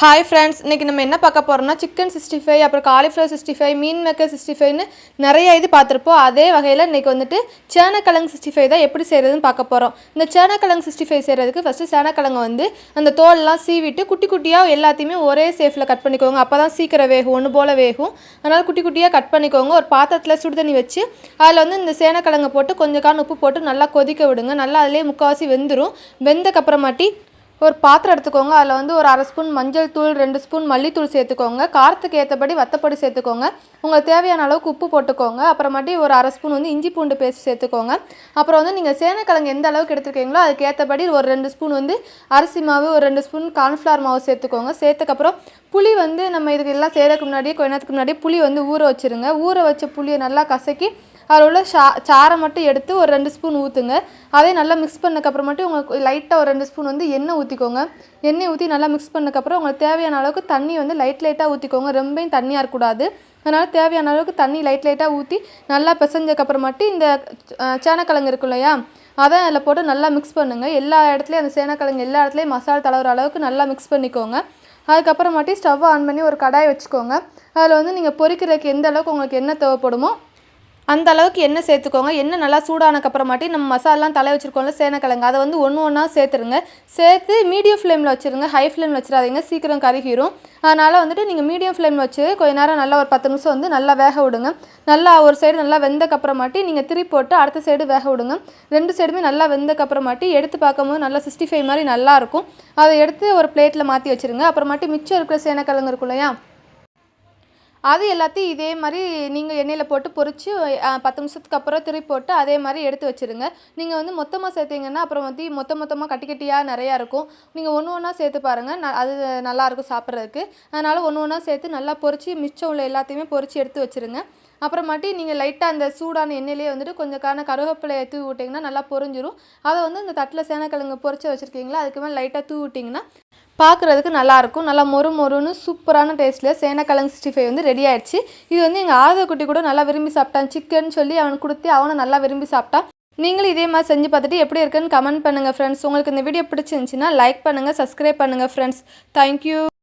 Hi friends இன்றைக்கி நம்ம என்ன பார்க்க போகிறோம்னா சிக்கன் சிக்ஸ்டி ஃபைவ் அப்புறம் cauliflower sixty five meal maker sixty ஃபைவ்னு நிறைய இது பார்த்துருப்போம். அதே வகையில் இன்றைக்கி வந்துட்டு சேனக்கிழங்கு சிக்ஸ்டி ஃபைவ் தான் எப்படி செய்கிறதுன்னு பார்க்க போகிறோம் இந்த சேனக்கிழங்கு சிக்ஸ்டி ஃபைவ் செய்கிறதுக்கு ஃபஸ்ட்டு சேனக்கிழங்கு வந்து அந்த தோலெல்லாம் சீவிட்டு குட்டி குட்டியாக எல்லாத்தையுமே ஒரே சேஃபில் கட் பண்ணிக்கோங்க. அப்போ தான் சீக்கிரம் வேகும் ஒன்று போல் வேகும். அதனால் குட்டி குட்டியாக கட் பண்ணிக்கோங்க. ஒரு பாத்திரத்தில் சுடு தண்ணி வச்சு அதில் வந்து இந்த சேனக்கிழங்கை போட்டு கொஞ்சம் கான் உப்பு போட்டு நல்லா கொதிக்க விடுங்க. நல்லா அதிலே முக்கால்வாசி வெந்துடும் வெந்தக்கப்புறமாட்டி ஒரு பாத்திரம் எடுத்துக்கோங்க. அதில் வந்து ஒரு அரை ஸ்பூன் மஞ்சள் தூள் ரெண்டு ஸ்பூன் மல்லித்தூள் சேர்த்துக்கோங்க. காரத்துக்கு ஏற்றபடி வத்தப்பொடி சேர்த்துக்கோங்க. உங்களுக்கு தேவையான அளவுக்கு உப்பு போட்டுக்கோங்க. அப்புறமாட்டி ஒரு அரை ஸ்பூன் வந்து இஞ்சி பூண்டு பேஸ்ட் சேர்த்துக்கோங்க. அப்புறம் வந்து நீங்கள் சேனக்கிழங்கு எந்த அளவுக்கு எடுத்துருக்கீங்களோ அதுக்கு ஏற்றபடி ஒரு ரெண்டு ஸ்பூன் வந்து அரிசி மாவு ஒரு ரெண்டு ஸ்பூன் கார்ன்ஃப்ளவர் மாவு சேர்த்துக்கோங்க. சேர்த்துக்கப்புறம் புளி வந்து நம்ம இதுக்கு எல்லாம் செய்கிறதுக்கு முன்னாடி கொஞ்ச நேரத்துக்கு முன்னாடி புளி வந்து ஊற வச்சுருங்க. ஊற வச்ச புளியை நல்லா கசக்கி அதில் உள்ள சா சாரை மட்டும் எடுத்து ஒரு ரெண்டு ஸ்பூன் ஊற்றுங்க அதே நல்லா மிக்ஸ் பண்ணக்கப்புறமேட்டு உங்களுக்கு லைட்டாக ஒரு ரெண்டு ஸ்பூன் வந்து எண்ணெய் ஊற்றிக்கோங்க எண்ணெய் ஊற்றி நல்லா மிக்ஸ் பண்ணக்கப்புறம் உங்களுக்கு தேவையான அளவுக்கு தண்ணி வந்து லைட் லைட்டாக ஊற்றிக்கோங்க ரொம்பவும் தண்ணியாக இருக்கக்கூடாது. அதனால் தேவையான அளவுக்கு தண்ணி லைட் லைட்டாக ஊற்றி நல்லா பிசைஞ்சக்கப்புறமாட்டி இந்த சேனக்கிழங்கு இருக்கும் இல்லையா? அதை அதில் போட்டு நல்லா மிக்ஸ் பண்ணுங்கள் எல்லா இடத்துலையும் அந்த சேனக்கிழங்கு எல்லா இடத்துலையும் மசாலா தளவுற அளவுக்கு நல்லா மிக்ஸ் பண்ணிக்கோங்க. அதுக்கப்புறமாட்டி ஸ்டவ் ஆன் பண்ணி ஒரு கடாயை வச்சுக்கோங்க. அதில் வந்து நீங்கள் பொரிக்கிறதுக்கு எந்த அளவுக்கு உங்களுக்கு என்ன தேவைப்படுமோ அந்த அளவுக்கு எண்ணெய் சேர்த்துக்கோங்க. எண்ணெய் நல்லா சூடானக்கப்புறமாட்டி நம்ம மசாலாம் தலை வச்சுருக்கோம்ல சேனக்கிழங்கு. அதை வந்து ஒன்று ஒன்றா சேர்த்துருங்க. சேர்த்து மீடியம் ஃப்ளேமில் வச்சுருங்க. ஹை ஃப்ளேமில் வச்சிடாதீங்க. சீக்கிரம் கருகிரும். அதனால் வந்துட்டு நீங்கள் மீடியம் ஃப்ளேமில் வச்சு கொஞ்ச நேரம் நல்லா ஒரு பத்து நிமிஷம் வந்து நல்லா வேக விடுங்க. நல்லா ஒரு சைடு நல்லா வெந்தக்கப்புறமாட்டி நீங்கள் திருப்பி போட்டு அடுத்த சைடு வேக விடுங்க. ரெண்டு சைடுமே நல்லா வெந்தக்கப்புறமாட்டி எடுத்து பார்க்கும்போது நல்லா சிக்ஸ்டி ஃபைவ் மாதிரி நல்லாயிருக்கும் அதை எடுத்து ஒரு பிளேட்டில் மாற்றி வச்சுருங்க. அப்புறமாட்டி மிச்சம் இருக்கிற சேனக்கிழங்கு இருக்கும் இல்லையா அது எல்லாத்தையும் இதே மாதிரி நீங்கள் எண்ணெயில் போட்டு பொரித்து பத்து நிமிஷத்துக்கு அப்புறம் திருப்பி போட்டு அதே மாதிரி எடுத்து வச்சுருங்க. நீங்கள் வந்து மொத்தமாக சேர்த்தீங்கன்னா அப்புறம் வந்து மொத்த மொத்தமாக கட்டி கட்டியாக நிறையா இருக்கும். நீங்கள் ஒன்று ஒன்றா சேர்த்து பாருங்கள் ந அது நல்லாயிருக்கும் சாப்பிட்றதுக்கு. அதனால் ஒன்று ஒன்றா சேர்த்து நல்லா பொரித்து மிச்சம் உள்ள எல்லாத்தையுமே பொரித்து எடுத்து வச்சுருங்க. அப்புறமாட்டி நீங்கள் லைட்டாக அந்த சூடான எண்ணெயிலே வந்துட்டு கொஞ்சம் காண கருவேப்பிலையை தூவி விட்டிங்கன்னா நல்லா பொரிஞ்சிரும். அதை வந்து இந்த தட்டில் சேனக்கிழங்கு பொரிச்சு வச்சுருக்கீங்களா அதுக்கு மேலே லைட்டாக தூவி விட்டிங்கன்னா பார்க்குறதுக்கு நல்லாயிருக்கும். நல்லா மொறு மொறுன்னு சூப்பரான டேஸ்ட்டில் சேனக்கிழங்கு சிக்ஸ்டி ஃபைவ் வந்து ரெடி ஆயிடுச்சு. இது வந்து எங்கள் ஆதவ குட்டி கூட நல்லா விரும்பி சாப்பிட்டான். சிக்கன் சொல்லி அவனுக்கு கொடுத்து அவனை நல்லா விரும்பி சாப்பிட்டான். நீங்களும் இதே மாதிரி செஞ்சு பார்த்துட்டு எப்படி இருக்குன்னு கமெண்ட் பண்ணுங்கள் ஃப்ரெண்ட்ஸ் உங்களுக்கு இந்த வீடியோ பிடிச்சிருந்துச்சின்னா லைக் பண்ணுங்கள் சப்ஸ்கிரைப் பண்ணுங்கள் ஃப்ரெண்ட்ஸ் தேங்க்யூ